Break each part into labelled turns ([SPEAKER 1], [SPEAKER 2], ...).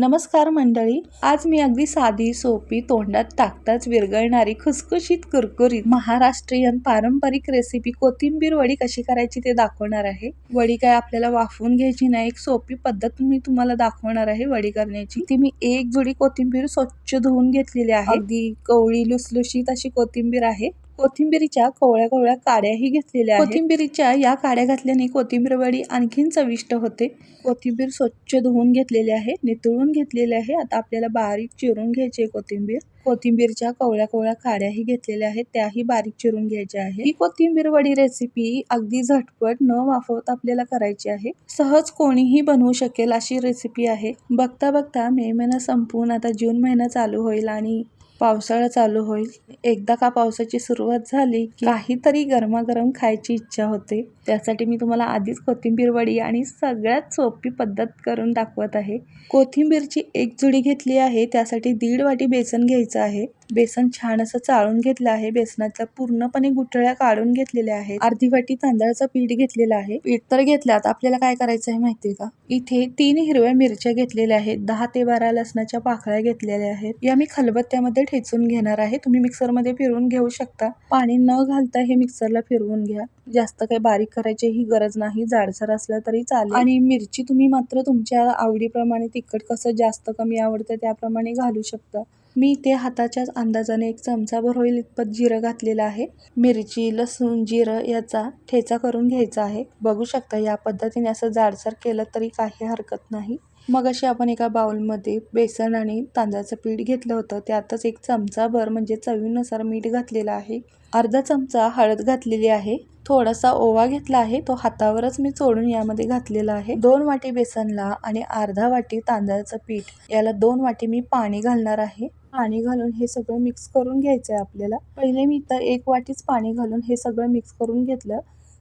[SPEAKER 1] नमस्कार मंडळी. आज मी अगदी साधी सोपी तोंडात टाकताच विरघळणारी खुसखुशीत कुरकुरीत महाराष्ट्रीयन पारंपरिक रेसिपी कोथिंबीर वडी कशी करायची ते दाखवणार आहे. वडी काय आपल्याला वाफवून घ्यायची नाही एक सोपी पद्धत मी तुम्हाला दाखवणार आहे वडी करण्याची. ती मी एक जोडी कोथिंबीर स्वच्छ धुवून घेतलेली आहे. अगदी कवळी लुसलुशीत अशी कोथिंबीर आहे. कोथिंबीरीच्या कोवळ्या कोवळ्या काड्याही घेतलेल्या आहेत. कोथिंबीरीच्या या काड्या घातल्याने कोथिंबीर वडी आणखीन चविष्ट होते. कोथिंबीर स्वच्छ धुवून घेतलेली आहे नितळून घेतलेली आहे. आता आपल्याला बारीक चिरून घ्यायची आहे कोथिंबीर. कोथिंबीरच्या कोवळ्या कोवळ्या काड्याही घेतलेल्या आहेत त्याही बारीक चिरून घ्यायच्या आहे. ही कोथिंबीर वडी रेसिपी अगदी झटपट न वाफवत आपल्याला करायची आहे. सहज कोणीही बनवू शकेल अशी रेसिपी आहे. बघता बघता मे महिना संपून आता जून महिना चालू होईल आणि पावसाळा चालू होईल. एकदा का पावसाची सुरुवात झाली की काहीतरी गरमागरम खायची इच्छा होते. त्यासाठी मी तुम्हाला आधीच कोथिंबीर वडी आणि सगळ्यात सोपी पद्धत करून दाखवत आहे. कोथिंबीरची एक जुडी घेतली आहे. त्यासाठी दीड वाटी बेसन घ्यायचं आहे. बेसन छान असं चाळून घेतलं आहे. बेसनाच्या पूर्णपणे गुठळ्या काढून घेतलेल्या आहेत. अर्धी वाटी तांदळाचं पीठ घेतलेलं आहे. पीठ तर घेतल्यात. आपल्याला काय करायचं आहे माहितीये का? इथे तीन हिरव्या मिरच्या घेतलेल्या आहेत. दहा ते बारा लसणाच्या पाकळ्या घेतलेल्या आहेत. या मी खलबत्त्यामध्ये ठेचून घेणार आहे. तुम्ही मिक्सरमध्ये फिरवून घेऊ शकता. पाणी न घालता हे मिक्सरला फिरवून घ्या. जास्त काही बारीक करायची ही गरज नाही. जाडसर असलं तरी चालेल. आणि मिरची तुम्ही मात्र तुमच्या आवडीप्रमाणे तिखट कसं जास्त कमी आवडतं त्याप्रमाणे घालू शकता. मी इथे हाताच्याच अंदाजाने एक चमचाभर होईल इतपत जिरं घातलेलं आहे. मिरची लसूण जिरं याचा ठेचा करून घ्यायचा आहे. बघू शकता या पद्धतीने असं जाडसर केलं तरी काही हरकत नाही. मग अशी आपण एका बाउलमध्ये बेसन आणि तांदळाचं पीठ घेतलं होतं. त्यातच एक चमचाभर म्हणजे चवीनुसार मीठ घातलेलं आहे. अर्धा चमचा हळद घातलेली आहे. थोडासा ओवा घेतला आहे. तो हातावरच मी चोळून यामध्ये घातलेला आहे. दोन वाटी बेसनला आणि अर्धा वाटी तांदळाचं पीठ. याला दोन वाटी मी पाणी घालणार आहे. पाणी घालून हे सगळं मिक्स करून घ्यायचं आहे आपल्याला. पहिले मी तर एक वाटीच पाणी घालून हे सगळं मिक्स करून घेतलं.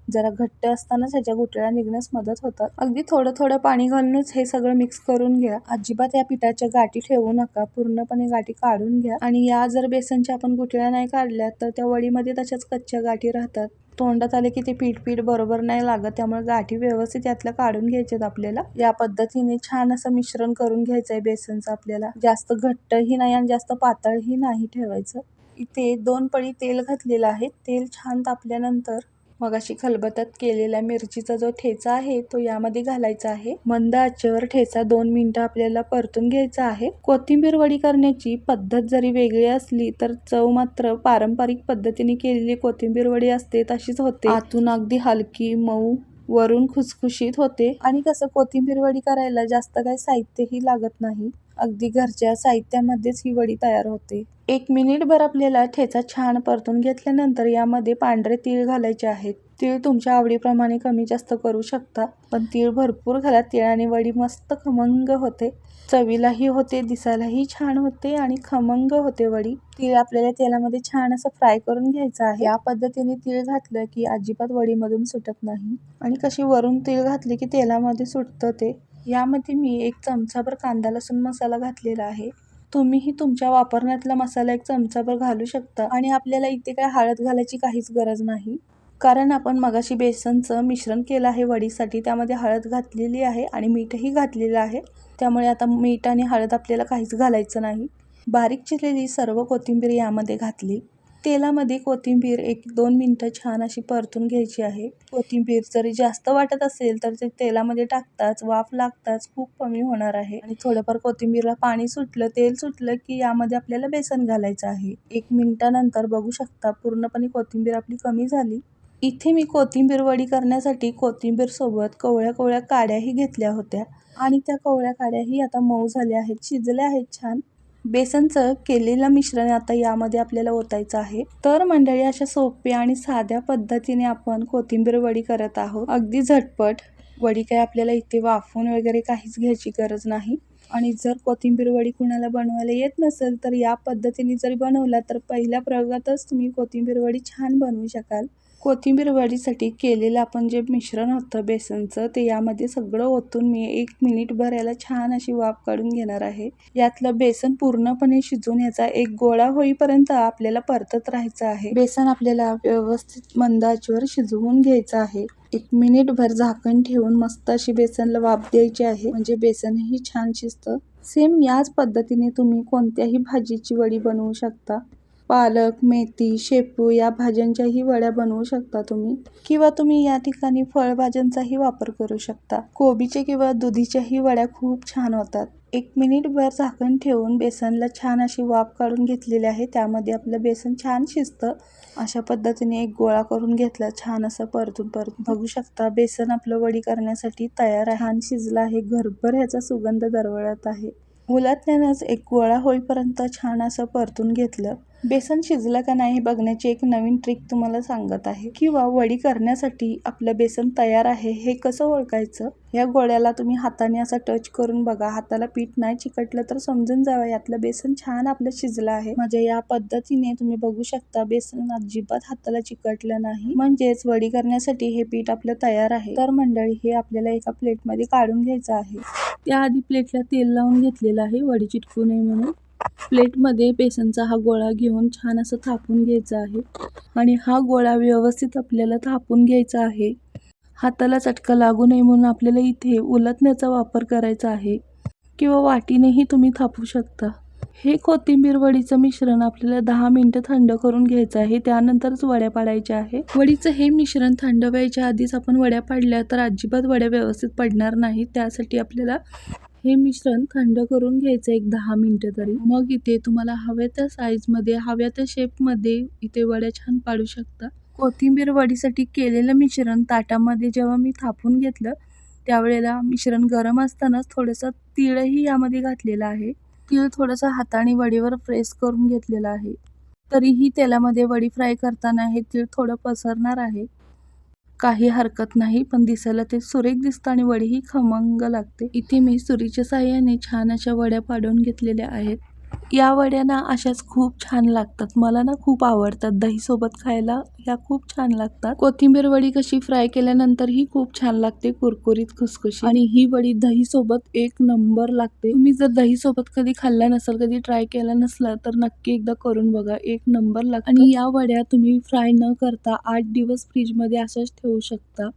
[SPEAKER 1] जरा घट्ट असतानाच ह्याच्या गुठळ्या निघण्यास मदत होतात. अगदी थोडं थोडं पाणी घालूनच हे सगळं मिक्स करून घ्या. अजिबात या पिठाच्या गाठी ठेवू नका. पूर्णपणे गाठी काढून घ्या. आणि या जर बेसनच्या आपण गुठळ्या नाही काढल्या तर त्या वडीमध्ये तशाच कच्च्या गाठी राहतात. तोंडात आले की ते पीठ पीठ बरोबर नाही लागत त्यामुळे गाठी व्यवस्थित यातल्या काढून घ्यायच्यात आपल्याला. या पद्धतीने छान असं मिश्रण करून घ्यायचं आहे बेसनचं आपल्याला. जास्त घट्टही नाही आणि जास्त पातळही नाही ठेवायचं. इथे दोन पळी तेल घातलेलं आहे. तेल छान तापल्यानंतर मगाशी खलबतात केलेला केलेल्या मिरचीचा जो ठेचा आहे तो यामध्ये घालायचा आहे. मंद आचेवर ठेचा दोन मिनिटं आपल्याला परतून घ्यायचा आहे. कोथिंबीर वडी करण्याची पद्धत जरी वेगळी असली तर चव मात्र पारंपरिक पद्धतीने केलेली कोथिंबीर वडी असते तशीच होते. आतून अगदी हलकी मऊ वरून खुसखुशीत होते. आणि कसं कोथिंबीर वडी करायला जास्त काही साहित्यही लागत नाही. अगदी घरच्या साहित्यामध्येच ही वडी तयार होते. एक मिनिटभर आपल्याला ठेचा छान परतून घेतल्यानंतर यामध्ये पांढरे तीळ घालायचे आहेत. तीळ तुमच्या आवडीप्रमाणे कमी जास्त करू शकता पण तीळ भरपूर घाला. तिळाने वडी मस्त खमंग होते. चवीलाही होते दिसायलाही छान होते आणि खमंग होते वडी. तीळ आपल्याला तेलामध्ये छान असं फ्राय करून घ्यायचं आहे. या पद्धतीने तीळ घातलं की अजिबात वडीमधून सुटत नाही. आणि कशी वरून तीळ घातले की तेलामध्ये सुटतं ते यामध्ये मी एक चमचाभर कांदा लसूण मसाला घातलेला आहे. तुम्हीही तुमच्या वापरण्यातला मसाला एक चमचाभर घालू शकता आणि आपल्याला इथे काय हळद घालायची काहीच गरज नाही. कारण आपण मगाशी बेसनचं मिश्रण केलं आहे वडीसाठी त्यामध्ये हळद घातलेली आहे आणि मीठही घातलेलं आहे. त्यामुळे आता मीठ आणि हळद आपल्याला काहीच घालायचं नाही. बारीक चिरलेली सर्व कोथिंबीर यामध्ये घातली. तेलामध्ये कोथिंबीर एक दोन मिनटं छान अशी परतून घ्यायची आहे. कोथिंबीर जरी जास्त वाटत असेल तर ते तेलामध्ये टाकताच वाफ लागताच खूप कमी होणार आहे. आणि थोडंफार कोथिंबीरला पाणी सुटलं तेल सुटलं की यामध्ये आपल्याला बेसन घालायचं आहे. एक मिनिटानंतर बघू शकता पूर्णपणे कोथिंबीर आपली कमी झाली. इथे मी कोथिंबीर वडी करण्यासाठी कोथिंबीर सोबत कोवळ्या काड्याही घेतल्या होत्या. आणि त्या कोवळ्या काड्याही आता मऊ झाल्या आहेत शिजल्या आहेत छान. बेसनचं केलेलं मिश्रण आता यामध्ये आपल्याला ओतायचं आहे. तर मंडळी अशा सोप्या आणि साध्या पद्धतीने आपण कोथिंबीर वडी करत आहोत. अगदी झटपट. वडी काय आपल्याला इथे वाफवून वगैरे काहीच घ्यायची गरज नाही. आणि जर कोथिंबीर वडी कुणाला बनवायला येत नसेल तर या पद्धतीने जरी बनवला तर पहिल्या प्रयोगातच तुम्ही कोथिंबीर वडी छान बनवू शकाल. कोथिंबीर वडीसाठी केलेलं आपण जे मिश्रण होतं बेसनचं ते यामध्ये सगळं ओतून मी एक मिनिटभर याला छान अशी वाफ काढून घेणार आहे. यातलं बेसन पूर्णपणे शिजून याचा एक गोळा होईपर्यंत आपल्याला परतत राहायचं आहे. बेसन आपल्याला व्यवस्थित मंदाचवर शिजवून घ्यायचं आहे. एक मिनिटभर झाकण ठेवून मस्त अशी बेसनला वाफ द्यायची आहे. म्हणजे बेसनही छान शिजतं. सेम याच पद्धतीने तुम्ही कोणत्याही भाजीची वडी बनवू शकता. पालक मेथी शेपू या भाज्यांच्याही वड्या बनवू शकता तुम्ही. किंवा तुम्ही या ठिकाणी फळभाज्यांचाही वापर करू शकता. कोबीचे किंवा दुधीच्याही वड्या खूप छान होतात. एक मिनिटभर झाकण ठेवून बेसनला छान अशी वाफ काढून घेतलेली आहे. त्यामध्ये आपलं बेसन छान शिजतं. अशा पद्धतीने एक गोळा करून घेतला छान असं परतून परतून. बघू शकता बेसन आपलं वडी करण्यासाठी तयार आहे. छान शिजलं आहे. घरभर ह्याचा सुगंध दरवळत आहे. उलटण्यानंच एक गोळा होईपर्यंत छान असं परतून घेतलं. बेसन शिजलं का नाही हे बघण्याची एक नवीन ट्रिक तुम्हाला सांगत आहे. किंवा वडी करण्यासाठी आपलं बेसन तयार आहे हे कसं ओळखायचं? या गोळ्याला तुम्ही हाताने असं टच करून बघा. हाताला पीठ नाही चिकटलं तर समजून जावं यातलं बेसन छान आपलं शिजलं आहे. म्हणजे या पद्धतीने तुम्ही बघू शकता बेसन अजिबात हाताला चिकटलं नाही. म्हणजेच वडी करण्यासाठी हे पीठ आपलं तयार आहे. तर मंडळी हे आपल्याला एका प्लेटमध्ये काढून घ्यायचं आहे. त्याआधी प्लेटला तेल लावून घेतलेलं आहे. वडी चिटकू नये म्हणून. प्लेटमध्ये बेसनचा हा गोळा घेऊन छान असं थापून घ्यायचा आहे. आणि हा गोळा व्यवस्थित आपल्याला थापून घ्यायचा आहे. हाताला चटका लागू नये म्हणून आपल्याला इथे उलटण्याचा वापर करायचा आहे. किंवा वाटीनेही तुम्ही थापू शकता. हे कोथिंबीर वडीचं मिश्रण आपल्याला दहा मिनटं थंड करून घ्यायचं आहे. त्यानंतरच वड्या पाडायच्या आहे. वडीचं हे मिश्रण थंड व्हायच्या आधीच आपण वड्या पाडल्या तर अजिबात वड्या व्यवस्थित पडणार नाही त्यासाठी आपल्याला हे मिश्रण थंड करून घ्यायचं एक दहा मिनटं तरी. मग इथे तुम्हाला हव्या त्या साईजमध्ये हव्या त्या शेपमध्ये इथे वड्या छान पाडू शकता. कोथिंबीर वडीसाठी केलेलं मिश्रण ताटामध्ये जेव्हा मी थापून घेतलं त्यावेळेला मिश्रण गरम असतानाच थोडंसं तिळही यामध्ये घातलेलं आहे. तीळ थोडंसं हाताने वडीवर प्रेस करून घेतलेलं आहे. तरीही तेलामध्ये वडी फ्राय करताना हे तीळ थोडं पसरणार आहे. काही हरकत नाही पण दिसायला ते सुरेख दिसतं आणि वडीही खमंग लागते. इथे मी सुरीच्या साह्याने छान अशा वड्या पाडून घेतलेल्या आहेत. या वड्या ना अशाच खूप छान लागतात. मला ना खूप आवडतात. दही सोबत खायला ह्या खूप छान लागतात. कोथिंबीर वडी कशी फ्राय केल्यानंतर ही खूप छान लागते. कुरकुरीत खुसखुशी आणि ही वडी दही सोबत एक नंबर लागते. तुम्ही जर दही सोबत कधी खाल्ला नसेल कधी ट्राय केला नसला तर नक्की एकदा करून बघा. एक नंबर लागतो आणि या वड्या तुम्ही फ्राय न करता आठ दिवस फ्रीजमध्ये अशाच ठेवू शकता.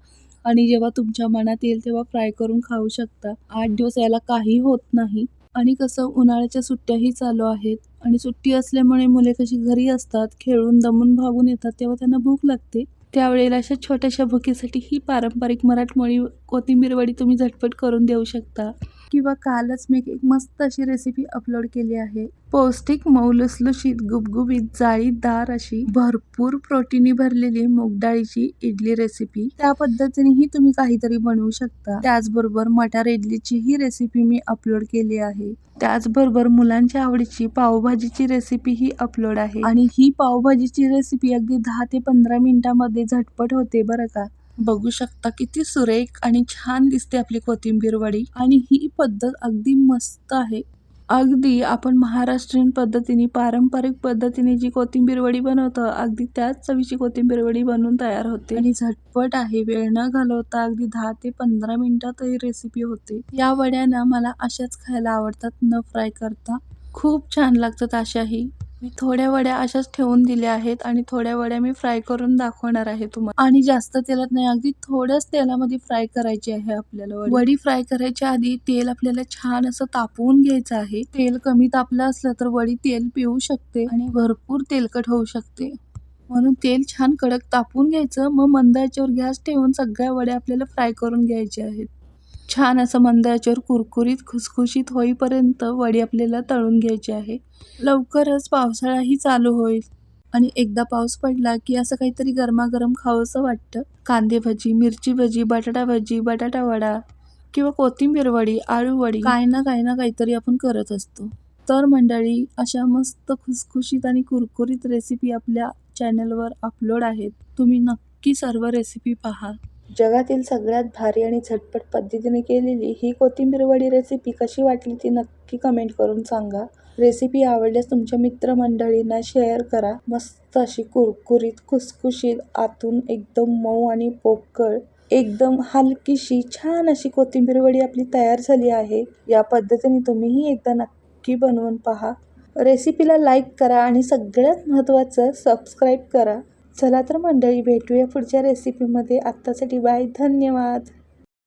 [SPEAKER 1] आणि जेव्हा तुमच्या मनात येईल तेव्हा फ्राय करून खाऊ शकता. आठ दिवस याला काही होत नाही. आणि कसं उन्हाळ्याच्या सुट्ट्याही चालू आहेत. आणि सुट्टी असल्यामुळे मुले कशी घरी असतात खेळून दमून भागून येतात तेव्हा त्यांना भूक लागते. त्यावेळेला अशा छोट्याशा भुकीसाठी ही पारंपरिक मराठमोळी कोथिंबीर वडी तुम्ही झटपट करून देऊ शकता. किंवा कालच मी एक मस्त अशी रेसिपी अपलोड केली आहे. पौष्टिक मऊ लुसलुशीत गुबगुबीत जाळीदार अशी भरपूर प्रोटीनी भरलेली मुगडाळीची इडली रेसिपी त्या पद्धतीनेही तुम्ही काहीतरी बनवू शकता. त्याचबरोबर मटार इडलीची ही रेसिपी मी अपलोड केली आहे. त्याचबरोबर मुलांच्या आवडीची पावभाजीची रेसिपी ही अपलोड आहे. आणि ही पावभाजीची रेसिपी अगदी दहा ते पंधरा मिनिटांमध्ये झटपट होते बरं का? बघू शकता किती सुरेख आणि छान दिसते आपली कोथिंबीर वडी. आणि ही पद्धत अगदी मस्त आहे. अगदी आपण महाराष्ट्रीयन पद्धतीने पारंपरिक पद्धतीने जी कोथिंबीर वडी बनवतो अगदी त्याच चवीची कोथिंबीर वडी बनवून तयार होते. आणि झटपट आहे वेळ न घालवता अगदी दहा ते पंधरा मिनिटात ही रेसिपी होते. या वड्या मला अशाच खायला आवडतात न फ्राय करता. खूप छान लागतात अशाही. मी थोड्या वड्या अशाच ठेवून दिल्या आहेत आणि थोड्या वड्या मी फ्राय करून दाखवणार आहे तुम्हाला आणि जास्त तेलात नाही अगदी थोड्याच तेलामध्ये फ्राय करायची आहे आपल्याला वडी. फ्राय करायच्या आधी तेल आपल्याला छान असं तापवून घ्यायचं आहे. तेल कमी तापलं असलं तर वडी तेल पिऊ शकते आणि भरपूर तेलकट होऊ शकते. म्हणून तेल छान कडक तापवून घ्यायचं. मग मंदाच्यावर गॅस ठेवून सगळ्या वड्या आपल्याला फ्राय करून घ्यायच्या आहेत. छान असं मंदळाच्यावर कुरकुरीत खुसखुशीत होईपर्यंत वडी आपल्याला तळून घ्यायची आहे. लवकरच पावसाळाही चालू होईल. आणि एकदा पाऊस पडला की असं काहीतरी गरमागरम खावंसं वाटतं. कांदे भजी मिरची भजी बटाटा भजी बटाटा वडा किंवा कोथिंबीर वडी आळू वडी काय ना काय ना काहीतरी आपण करत असतो. तर मंडळी अशा मस्त खुसखुशीत आणि कुरकुरीत रेसिपी आपल्या चॅनलवर अपलोड आहेत. तुम्ही नक्की सर्व रेसिपी पहा. जगातील सगळ्यात भारी आणि झटपट पद्धतीने केलेली ही कोथिंबीर वडी रेसिपी कशी वाटली ती नक्की कमेंट करून सांगा. रेसिपी आवडल्यास तुमच्या मित्रमंडळींना शेअर करा. मस्त अशी कुरकुरीत खुसखुशीत आतून एकदम मऊ आणि पोकळ एकदम हलकीशी छान अशी कोथिंबीर वडी आपली तयार झाली आहे. या पद्धतीने तुम्हीही एकदा नक्की बनवून पहा. रेसिपीला लाईक करा आणि सगळ्यात महत्त्वाचं सबस्क्राईब करा. चला तर मंडळी भेटूया पुढच्या रेसिपीमध्ये आत्तासाठी बाय धन्यवाद.